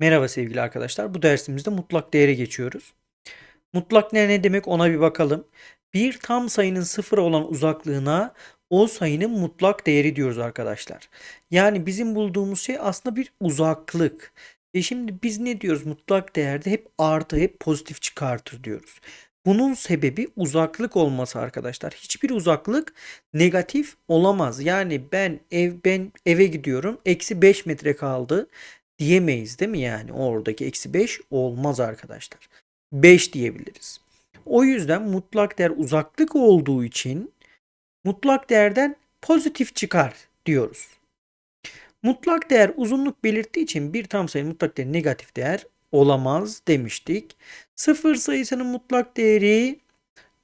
Merhaba sevgili arkadaşlar. Bu dersimizde mutlak değere geçiyoruz. Mutlak değer ne demek ona bir bakalım. Bir tam sayının sıfır olan uzaklığına o sayının mutlak değeri diyoruz arkadaşlar. Yani bizim bulduğumuz şey aslında bir uzaklık. E şimdi biz ne diyoruz? Mutlak değerde hep artı, hep pozitif çıkartır diyoruz. Bunun sebebi uzaklık olması arkadaşlar. Hiçbir uzaklık negatif olamaz. Yani ben ev ben eve gidiyorum. Eksi 5 metre kaldı diyemeyiz değil mi yani? Oradaki eksi 5 olmaz arkadaşlar. 5 diyebiliriz. O yüzden mutlak değer uzaklık olduğu için mutlak değerden pozitif çıkar diyoruz. Mutlak değer uzunluk belirttiği için bir tam sayı mutlak değer negatif değer olamaz demiştik. Sıfır sayısının mutlak değeri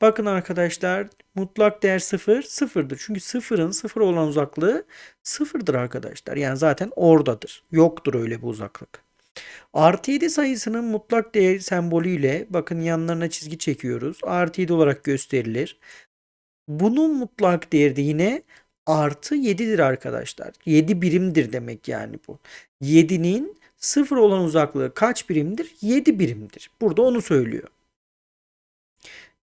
bakın arkadaşlar mutlak değer sıfır sıfırdır. Çünkü sıfırın sıfır olan uzaklığı sıfırdır arkadaşlar. Yani zaten oradadır. Yoktur öyle bir uzaklık. Artı 7 sayısının mutlak değer sembolüyle bakın yanlarına çizgi çekiyoruz. Artı 7 olarak gösterilir. Bunun mutlak değeri de yine artı 7'dir arkadaşlar. 7 birimdir demek yani bu. 7'nin sıfır olan uzaklığı kaç birimdir? 7 birimdir. Burada onu söylüyor.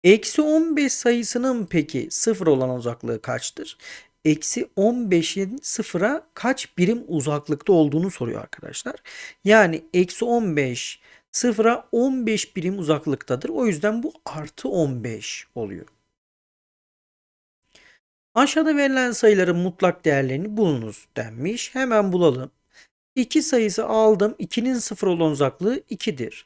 Eksi 15 sayısının peki sıfır olan uzaklığı kaçtır? Eksi 15'in sıfıra kaç birim uzaklıkta olduğunu soruyor arkadaşlar. Yani eksi 15 sıfıra 15 birim uzaklıktadır. O yüzden bu artı 15 oluyor. Aşağıda verilen sayıların mutlak değerlerini bulunuz denmiş. Hemen bulalım. 2 sayısı aldım. 2'nin sıfır olan uzaklığı 2'dir.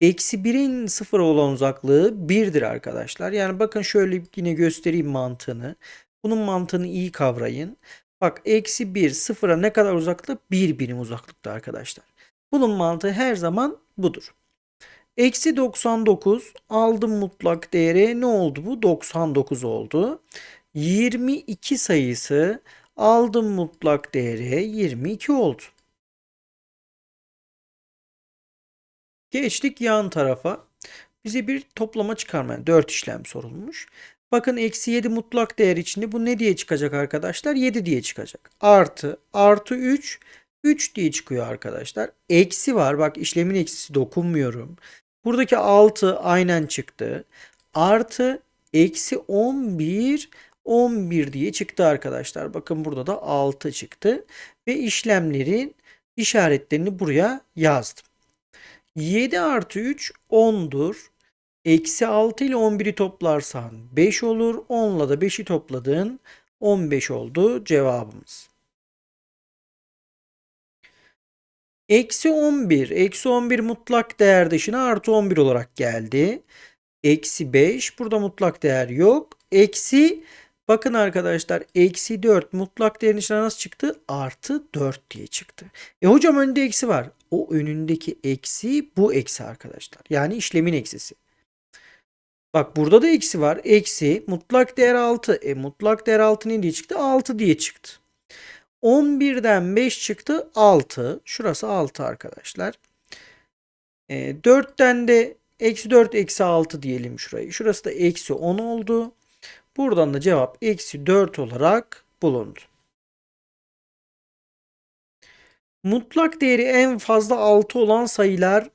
Eksi 1'in sıfır olan uzaklığı 1'dir arkadaşlar. Yani bakın şöyle yine göstereyim mantığını. Bunun mantığını iyi kavrayın. Bak eksi 1 sıfıra ne kadar uzaklık? 1 birim uzaklıkta arkadaşlar. Bunun mantığı her zaman budur. Eksi 99 aldım mutlak değeri ne oldu bu? 99 oldu. 22 sayısı aldım mutlak değeri 22 oldu. Geçtik yan tarafa. Bize bir toplama çıkarma yani 4 işlem sorulmuş. Bakın eksi 7 mutlak değer içinde bu ne diye çıkacak arkadaşlar? 7 diye çıkacak. Artı, artı 3, 3 diye çıkıyor arkadaşlar. Eksi var. Bak işlemin eksisi dokunmuyorum. Buradaki 6 aynen çıktı. Artı, eksi 11, 11 diye çıktı arkadaşlar. Bakın burada da 6 çıktı. Ve işlemlerin işaretlerini buraya yazdım. 7 artı 3 10'dur. Eksi 6 ile 11'i toplarsan 5 olur. 10 ile de 5'i topladın 15 oldu cevabımız. Eksi 11. Eksi 11 mutlak değer dışına artı 11 olarak geldi. Eksi 5. Burada mutlak değer yok. Eksi bakın arkadaşlar eksi 4 mutlak değerin dışına nasıl çıktı? Artı 4 diye çıktı. E hocam önünde eksi var. O önündeki eksi bu eksi arkadaşlar. Yani işlemin eksisi. Bak burada da eksi var. Eksi mutlak değer 6. E mutlak değer 6 ne diye çıktı? 6 diye çıktı. 11'den 5 çıktı 6. Şurası 6 arkadaşlar. E, 4'ten de eksi 4 eksi 6 diyelim şurayı. Şurası da eksi 10 oldu. Buradan da cevap eksi 4 olarak bulundu. Mutlak değeri en fazla 6 olan sayılar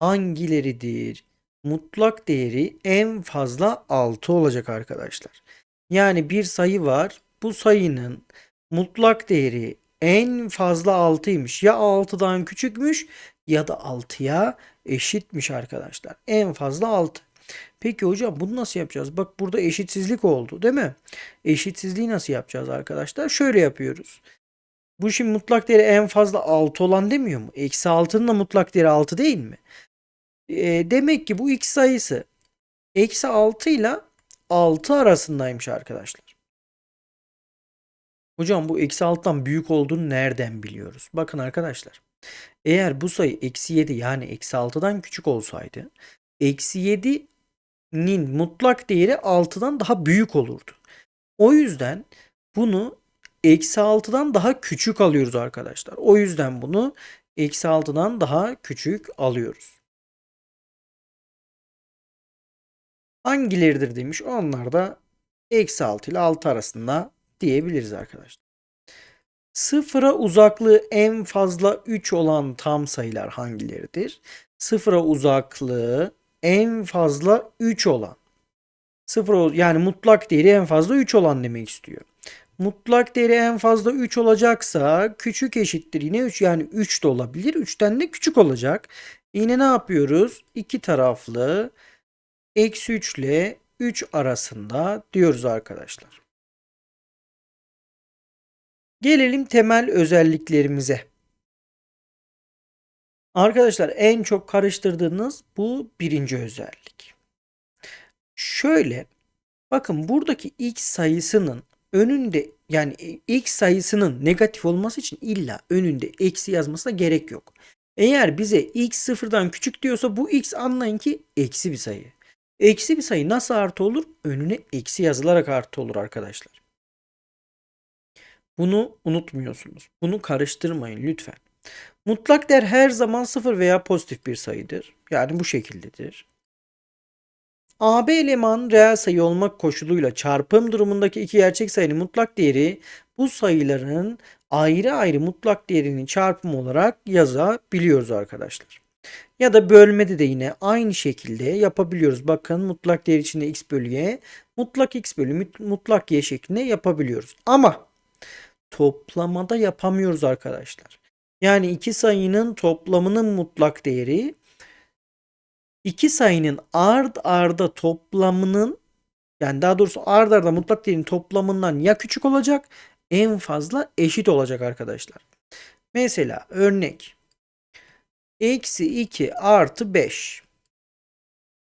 hangileridir? Mutlak değeri en fazla 6 olacak arkadaşlar. Yani bir sayı var. Bu sayının mutlak değeri en fazla 6'ymış. Ya 6'dan küçükmüş ya da 6'ya eşitmiş arkadaşlar. En fazla 6. Peki hocam bunu nasıl yapacağız? Bak burada eşitsizlik oldu değil mi? Eşitsizliği nasıl yapacağız arkadaşlar? Şöyle yapıyoruz. Bu şimdi mutlak değeri en fazla 6 olan demiyor mu? Eksi 6'nın da mutlak değeri 6 değil mi? E, demek ki bu x sayısı eksi 6 ile 6 arasındaymış arkadaşlar. Hocam bu eksi 6'dan büyük olduğunu nereden biliyoruz? Bakın arkadaşlar. Eğer bu sayı eksi 7 yani eksi 6'dan küçük olsaydı eksi 7'nin mutlak değeri 6'dan daha büyük olurdu. O yüzden bunu eksi 6'dan daha küçük alıyoruz arkadaşlar. O yüzden bunu eksi 6'dan daha küçük alıyoruz. Hangileridir demiş. Onlar da eksi 6 ile 6 arasında diyebiliriz arkadaşlar. Sıfıra uzaklığı en fazla 3 olan tam sayılar hangileridir? Sıfıra uzaklığı en fazla 3 olan. Sıfır yani mutlak değeri en fazla 3 olan demek istiyor. Mutlak değeri en fazla 3 olacaksa küçük eşittir yine 3 yani 3 de olabilir. 3'ten de küçük olacak. Yine ne yapıyoruz? İki taraflı eksi 3 ile 3 arasında diyoruz arkadaşlar. Gelelim temel özelliklerimize. Arkadaşlar en çok karıştırdığınız bu birinci özellik. Şöyle bakın buradaki x sayısının önünde yani x sayısının negatif olması için illa önünde eksi yazmasına gerek yok. Eğer bize x sıfırdan küçük diyorsa bu x anlayın ki eksi bir sayı. Eksi bir sayı nasıl artı olur? Önüne eksi yazılarak artı olur arkadaşlar. Bunu unutmuyorsunuz. Bunu karıştırmayın lütfen. Mutlak değer her zaman sıfır veya pozitif bir sayıdır. Yani bu şekildedir. AB eleman reel sayı olmak koşuluyla çarpım durumundaki iki gerçek sayının mutlak değeri bu sayıların ayrı ayrı mutlak değerinin çarpımı olarak yazabiliyoruz arkadaşlar. Ya da bölmede de yine aynı şekilde yapabiliyoruz. Bakın mutlak değer içinde x bölü y, mutlak x bölü mutlak y şeklinde yapabiliyoruz. Ama toplamada yapamıyoruz arkadaşlar. Yani iki sayının toplamının mutlak değeri iki sayının ard arda toplamının yani daha doğrusu ard arda mutlak değerin toplamından ya küçük olacak en fazla eşit olacak arkadaşlar. Mesela örnek eksi 2 artı 5.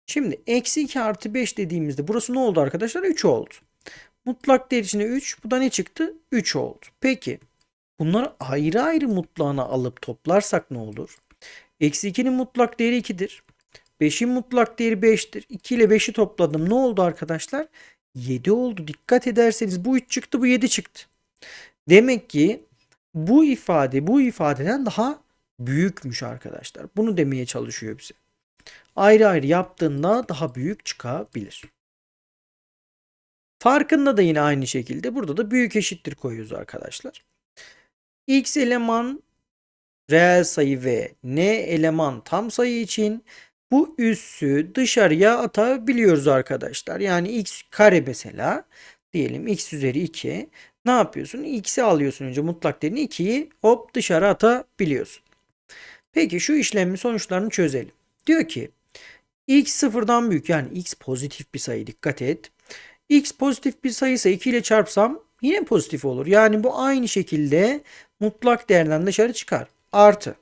Şimdi eksi 2 artı 5 dediğimizde burası ne oldu arkadaşlar? 3 oldu. Mutlak değer içinde 3. Bu da ne çıktı? 3 oldu. Peki bunları ayrı ayrı mutlağına alıp toplarsak ne olur? Eksi 2'nin mutlak değeri 2'dir. 5'in mutlak değeri 5'tir. 2 ile 5'i topladım. Ne oldu arkadaşlar? 7 oldu. Dikkat ederseniz bu 3 çıktı bu 7 çıktı. Demek ki bu ifade bu ifadeden daha büyükmüş arkadaşlar. Bunu demeye çalışıyor bize. Ayrı ayrı yaptığında daha büyük çıkabilir. Farkında da yine aynı şekilde burada da büyük eşittir koyuyoruz arkadaşlar. X eleman reel sayı ve n eleman tam sayı için bu üssü dışarıya atabiliyoruz arkadaşlar. Yani x kare mesela diyelim x üzeri 2 ne yapıyorsun? X'i alıyorsun önce mutlak değerini 2'yi hop dışarı atabiliyorsun. Peki şu işlemin sonuçlarını çözelim. Diyor ki x sıfırdan büyük yani x pozitif bir sayı dikkat et. x pozitif bir sayıysa 2 ile çarpsam yine pozitif olur. Yani bu aynı şekilde mutlak değerden dışarı çıkar. Artı.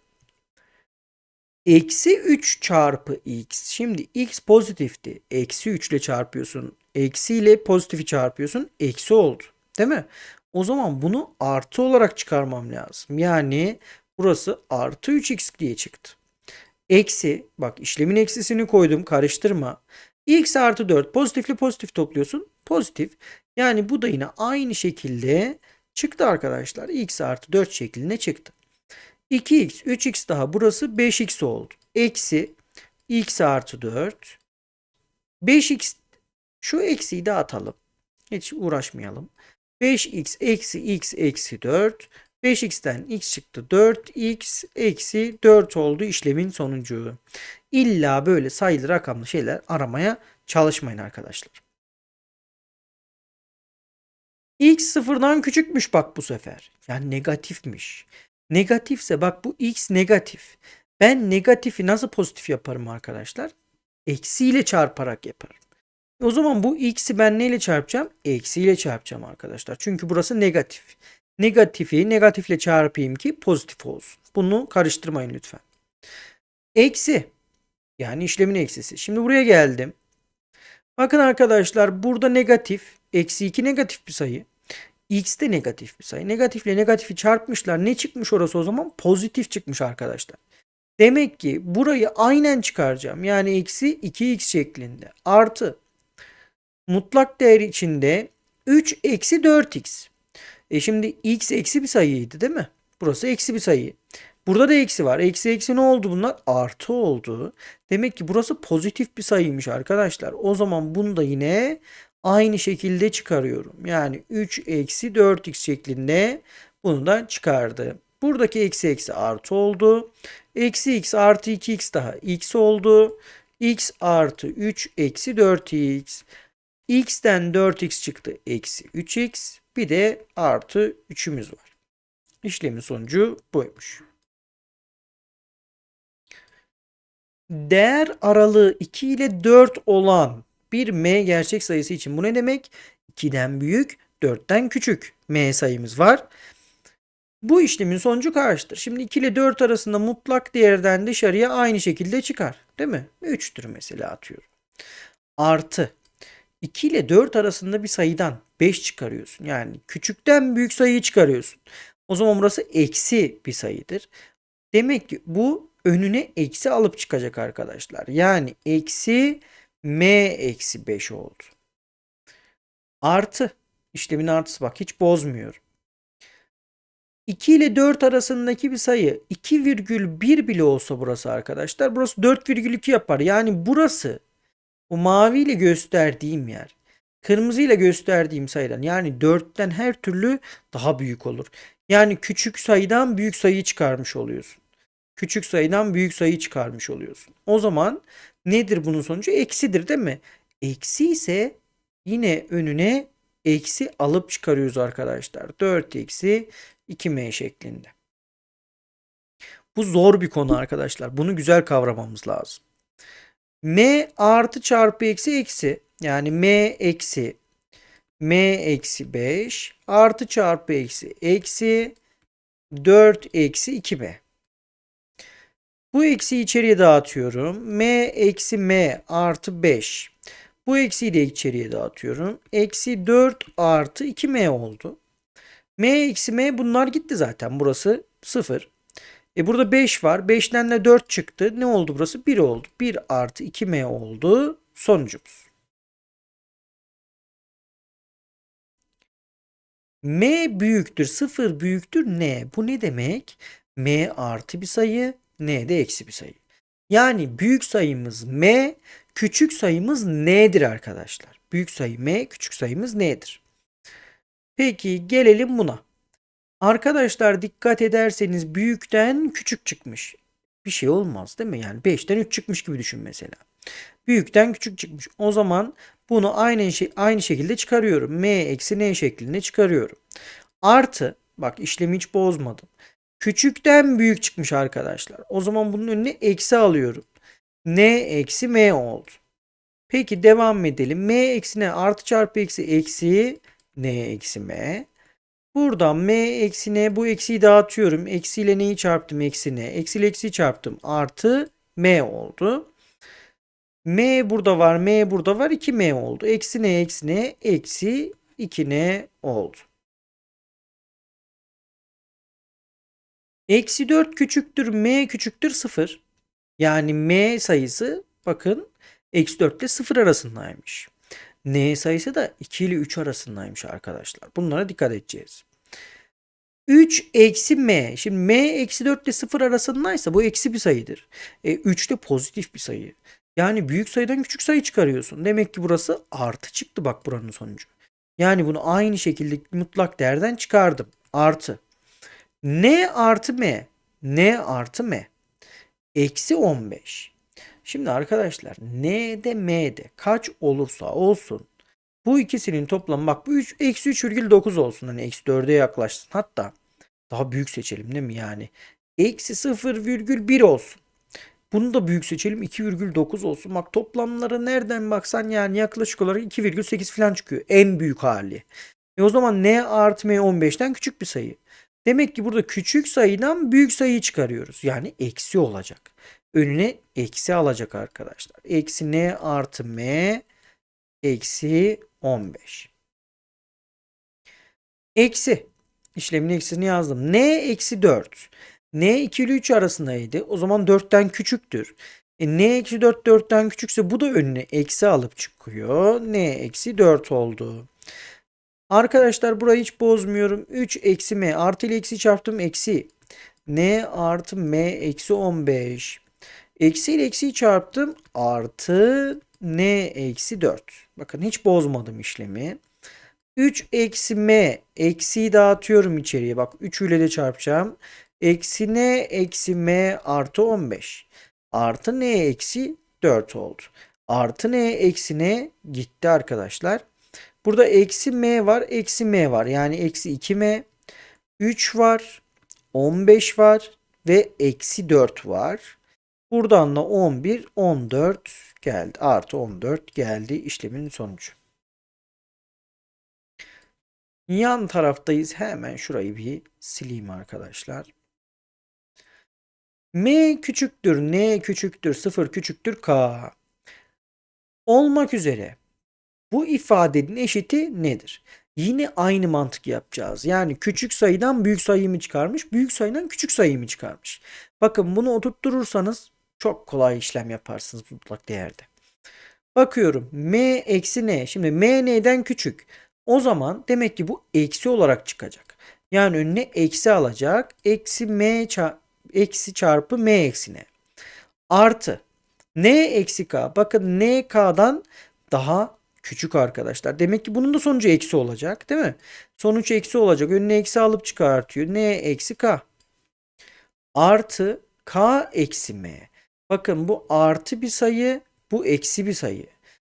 Eksi 3 çarpı x. Şimdi x pozitifti. Eksi 3 ile çarpıyorsun. Eksi ile pozitifi çarpıyorsun. Eksi oldu. Değil mi? O zaman bunu artı olarak çıkarmam lazım. Yani burası artı 3x diye çıktı. Eksi bak işlemin eksisini koydum karıştırma. x artı 4 pozitifli pozitif topluyorsun. Pozitif. Yani bu da yine aynı şekilde çıktı arkadaşlar. x artı 4 şeklinde çıktı. 2x 3x daha burası 5x oldu. Eksi x artı 4 5x şu eksiyi de atalım. Hiç uğraşmayalım. 5x eksi x eksi 4. 5x'ten x çıktı 4x eksi 4 oldu işlemin sonucu. İlla böyle sayılı rakamlı şeyler aramaya çalışmayın arkadaşlar. X sıfırdan küçükmüş bak bu sefer. Yani negatifmiş. Negatifse bak bu x negatif. Ben negatifi nasıl pozitif yaparım arkadaşlar? Eksiyle çarparak yaparım. O zaman bu x'i ben neyle çarpacağım? Eksiyle çarpacağım arkadaşlar. Çünkü burası negatif. Negatifi negatifle çarpayım ki pozitif olsun. Bunu karıştırmayın lütfen. Eksi. Yani işlemin eksisi. Şimdi buraya geldim. Bakın arkadaşlar burada negatif. Eksi 2 negatif bir sayı. X de negatif bir sayı. Negatifle negatifi çarpmışlar. Ne çıkmış orası o zaman? Pozitif çıkmış arkadaşlar. Demek ki burayı aynen çıkaracağım. Yani eksi 2x şeklinde. Artı mutlak değer içinde 3 eksi 4x. E şimdi x eksi bir sayıydı değil mi? Burası eksi bir sayı. Burada da eksi var. Eksi eksi ne oldu bunlar? Artı oldu. Demek ki burası pozitif bir sayıymış arkadaşlar. O zaman bunu da yine aynı şekilde çıkarıyorum. Yani 3 eksi 4x şeklinde Bunu da çıkardı. Buradaki eksi eksi artı oldu. Eksi x artı 2x daha x oldu. x artı 3 eksi 4x. x'ten 4x çıktı. Eksi 3x. Bir de artı 3'ümüz var. İşlemin sonucu buymuş. Değer aralığı 2 ile 4 olan bir m gerçek sayısı için bu ne demek? 2'den büyük, 4'ten küçük m sayımız var. Bu işlemin sonucu kaçtır? Şimdi 2 ile 4 arasında mutlak değerden dışarıya aynı şekilde çıkar. Değil mi? 3'tür mesela atıyorum. Artı 2 ile 4 arasında bir sayıdan 5 çıkarıyorsun. Yani küçükten büyük sayıyı çıkarıyorsun. O zaman burası eksi bir sayıdır. Demek ki bu önüne eksi alıp çıkacak arkadaşlar. Yani eksi m eksi 5 oldu. Artı işlemin artısı bak hiç bozmuyor. 2 ile 4 arasındaki bir sayı 2,1 bile olsa burası arkadaşlar. Burası 4,2 yapar. Yani burası bu maviyle gösterdiğim yer. Kırmızıyla gösterdiğim sayıdan yani 4'ten her türlü daha büyük olur. Yani küçük sayıdan büyük sayı çıkarmış oluyorsun. Küçük sayıdan büyük sayı çıkarmış oluyorsun. O zaman nedir bunun sonucu? Eksidir değil mi? Eksi ise yine önüne eksi alıp çıkarıyoruz arkadaşlar. 4 eksi 2m şeklinde. Bu zor bir konu arkadaşlar. Bunu güzel kavramamız lazım. m artı çarpı eksi eksi yani m eksi m eksi 5 artı çarpı eksi eksi 4 eksi 2b. Bu eksiyi içeriye dağıtıyorum. m eksi m artı 5. Bu eksiyi de içeriye dağıtıyorum. Eksi 4 artı 2m oldu. m eksi m bunlar gitti zaten. Burası 0. E burada 5 var. 5'ten de 4 çıktı. Ne oldu burası? 1 oldu. 1 artı 2m oldu. Sonucumuz. m büyüktür. 0 büyüktür n. Bu ne demek? m artı bir sayı. N de eksi bir sayı. Yani büyük sayımız m, küçük sayımız n'dir arkadaşlar. Büyük sayı m, küçük sayımız n'dir. Peki gelelim buna. Arkadaşlar dikkat ederseniz büyükten küçük çıkmış. Bir şey olmaz değil mi? Yani 5'ten 3 çıkmış gibi düşün mesela. Büyükten küçük çıkmış. O zaman bunu aynı şey aynı şekilde çıkarıyorum. M eksi n şeklinde çıkarıyorum. Artı bak işlemi hiç bozmadım. Küçükten büyük çıkmış arkadaşlar. O zaman bunun önüne eksi alıyorum. N eksi M oldu. Peki devam edelim. M eksi N artı çarpı eksi eksi N eksi M. Buradan M eksi N bu eksiyi dağıtıyorum. Eksi ile N'yi çarptım eksi N. Eksi ile eksiyi çarptım. Artı M oldu. M burada var. M burada var. 2M oldu. Eksi N eksi N eksi 2N oldu. Eksi 4 küçüktür m küçüktür 0. Yani m sayısı bakın eksi 4 ile 0 arasındaymış. n sayısı da 2 ile 3 arasındaymış arkadaşlar. Bunlara dikkat edeceğiz. 3 eksi m. Şimdi m eksi 4 ile 0 arasındaysa bu eksi bir sayıdır. E, 3 de pozitif bir sayı. Yani büyük sayıdan küçük sayı çıkarıyorsun. Demek ki burası artı çıktı bak buranın sonucu. Yani bunu aynı şekilde mutlak değerden çıkardım. Artı. N artı M. N artı M. Eksi 15. Şimdi arkadaşlar N'de M'de kaç olursa olsun bu ikisinin toplamı bak bu 3 eksi 3,9 olsun. Hani eksi 4'e yaklaşsın. Hatta daha büyük seçelim değil mi yani? Eksi 0,1 olsun. Bunu da büyük seçelim 2,9 olsun. Bak toplamları nereden baksan yani yaklaşık olarak 2,8 falan çıkıyor. En büyük hali. E o zaman N artı M 15'ten küçük bir sayı. Demek ki burada küçük sayıdan büyük sayıyı çıkarıyoruz. Yani eksi olacak. Önüne eksi alacak arkadaşlar. Eksi n artı m eksi 15. Eksi. İşlemin eksisini yazdım. n eksi 4. n 2 ile 3 arasındaydı. O zaman 4'ten küçüktür. E, n eksi 4 4'ten küçükse bu da önüne eksi alıp çıkıyor. n eksi 4 oldu. Arkadaşlar burayı hiç bozmuyorum. 3 eksi m artı ile eksi çarptım eksi. n artı m eksi 15. Eksi ile eksiyi çarptım artı n eksi 4. Bakın hiç bozmadım işlemi. 3 eksi m eksiyi dağıtıyorum içeriye. Bak 3 ile de çarpacağım. Eksi n eksi m artı 15. Artı n eksi 4 oldu. Artı n eksi n gitti arkadaşlar. Burada eksi m var eksi m var. Yani eksi 2m. 3 var. 15 var. Ve eksi 4 var. Buradan da 11, 14 geldi. Artı 14 geldi işlemin sonucu. Yan taraftayız. Hemen şurayı bir sileyim arkadaşlar. M küçüktür, N küçüktür, 0 küçüktür, K. Olmak üzere bu ifadenin eşiti nedir? Yine aynı mantık yapacağız. Yani küçük sayıdan büyük sayıyı mı çıkarmış, büyük sayıdan küçük sayıyı mı çıkarmış? Bakın bunu oturtturursanız çok kolay işlem yaparsınız mutlak değerde. Bakıyorum m eksi n. Şimdi m n'den küçük. O zaman demek ki bu eksi olarak çıkacak. Yani önüne eksi alacak. Eksi m ça- eksi çarpı m eksi n. Artı n eksi k. Bakın n k'dan daha küçük arkadaşlar. Demek ki bunun da sonucu eksi olacak değil mi? Sonuç eksi olacak. Önüne eksi alıp çıkartıyor. n eksi k. Artı k eksi m. Bakın bu artı bir sayı, bu eksi bir sayı.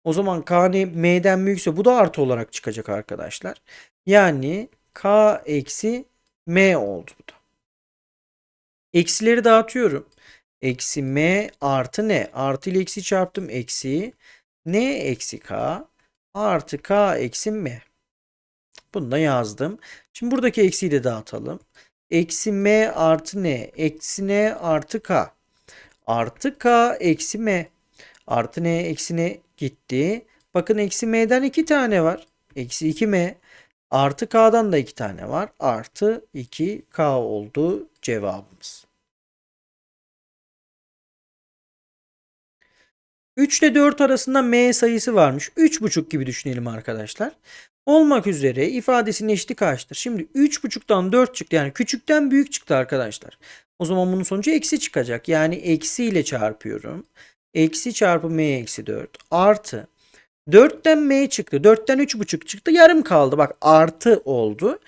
O zaman k ne- m'den büyükse bu da artı olarak çıkacak arkadaşlar. Yani k eksi m oldu bu da. Eksileri dağıtıyorum. Eksi m artı n. Artı ile eksi çarptım. Eksi n eksi k artı k eksi m. Bunu da yazdım. Şimdi buradaki eksiyi de dağıtalım. Eksi m artı n. Eksi n artı k. Artı k eksi m. Artı n eksi n gitti. Bakın eksi m'den 2 tane var. Eksi 2m. Artı k'dan da 2 tane var. Artı 2k oldu cevabımız. 3 ile 4 arasında m sayısı varmış. 3,5 gibi düşünelim arkadaşlar. Olmak üzere ifadesinin eşiti kaçtır? Şimdi 3,5'tan 4 çıktı. Yani küçükten büyük çıktı arkadaşlar. O zaman bunun sonucu eksi çıkacak. Yani eksi ile çarpıyorum. Eksi çarpı m eksi 4 artı 4'ten m çıktı. 4'ten 3,5 çıktı. Yarım kaldı. Bak artı oldu.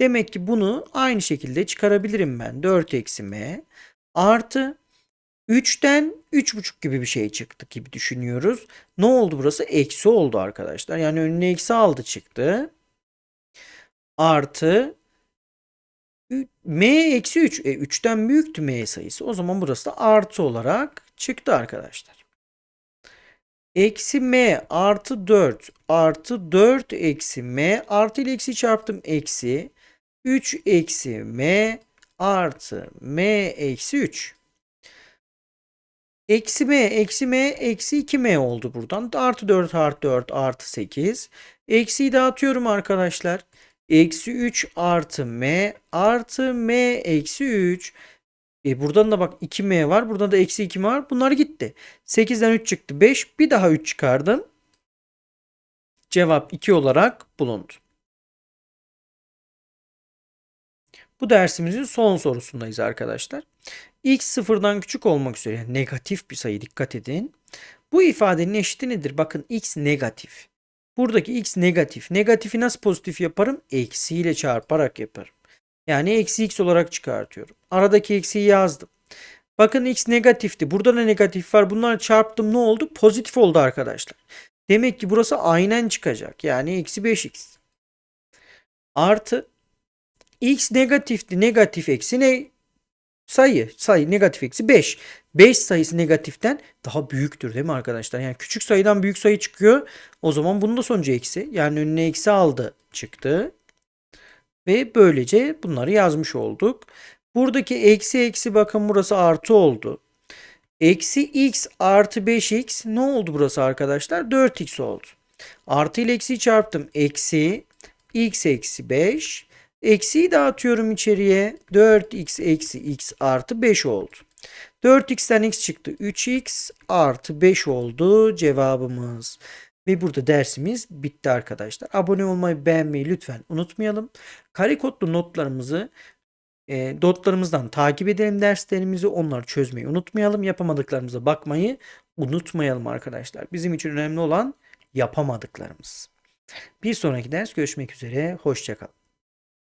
Demek ki bunu aynı şekilde çıkarabilirim ben. 4 eksi m artı 3'ten 3,5 gibi bir şey çıktı gibi düşünüyoruz. Ne oldu burası? Eksi oldu arkadaşlar. Yani önüne eksi aldı çıktı. Artı m eksi 3. E, 3'ten büyüktü m sayısı. O zaman burası da artı olarak çıktı arkadaşlar. Eksi m artı 4 artı 4 eksi m artı ile eksi çarptım eksi 3 eksi m artı m eksi 3. Eksi m eksi m eksi 2m oldu buradan. Artı 4 artı 4 artı 8. Eksiyi dağıtıyorum arkadaşlar. Eksi 3 artı m artı m eksi 3. E buradan da bak 2m var. Buradan da eksi 2m var. Bunlar gitti. 8'den 3 çıktı. 5. Bir daha 3 çıkardım. Cevap 2 olarak bulundu. Bu dersimizin son sorusundayız arkadaşlar. X sıfırdan küçük olmak üzere yani negatif bir sayı dikkat edin. Bu ifadenin eşiti nedir? Bakın x negatif. Buradaki x negatif. Negatifi nasıl pozitif yaparım? Eksiyle çarparak yaparım. Yani eksi x olarak çıkartıyorum. Aradaki eksiyi yazdım. Bakın x negatifti. Burada da negatif var. Bunları çarptım ne oldu? Pozitif oldu arkadaşlar. Demek ki burası aynen çıkacak. Yani eksi 5x. Artı x negatifti. Negatif eksi ne? Sayı. Sayı negatif eksi 5. 5 sayısı negatiften daha büyüktür değil mi arkadaşlar? Yani küçük sayıdan büyük sayı çıkıyor. O zaman bunun da sonucu eksi. Yani önüne eksi aldı çıktı. Ve böylece bunları yazmış olduk. Buradaki eksi eksi bakın burası artı oldu. Eksi x artı 5x ne oldu burası arkadaşlar? 4x oldu. Artı ile eksiyi çarptım. Eksi x eksi 5. Eksiyi dağıtıyorum içeriye. 4x eksi x artı 5 oldu. 4x'ten x çıktı. 3x artı 5 oldu cevabımız. Ve burada dersimiz bitti arkadaşlar. Abone olmayı, beğenmeyi lütfen unutmayalım. Kare kodlu notlarımızı e, dotlarımızdan takip edelim derslerimizi. Onları çözmeyi unutmayalım. Yapamadıklarımıza bakmayı unutmayalım arkadaşlar. Bizim için önemli olan yapamadıklarımız. Bir sonraki ders görüşmek üzere. Hoşçakalın.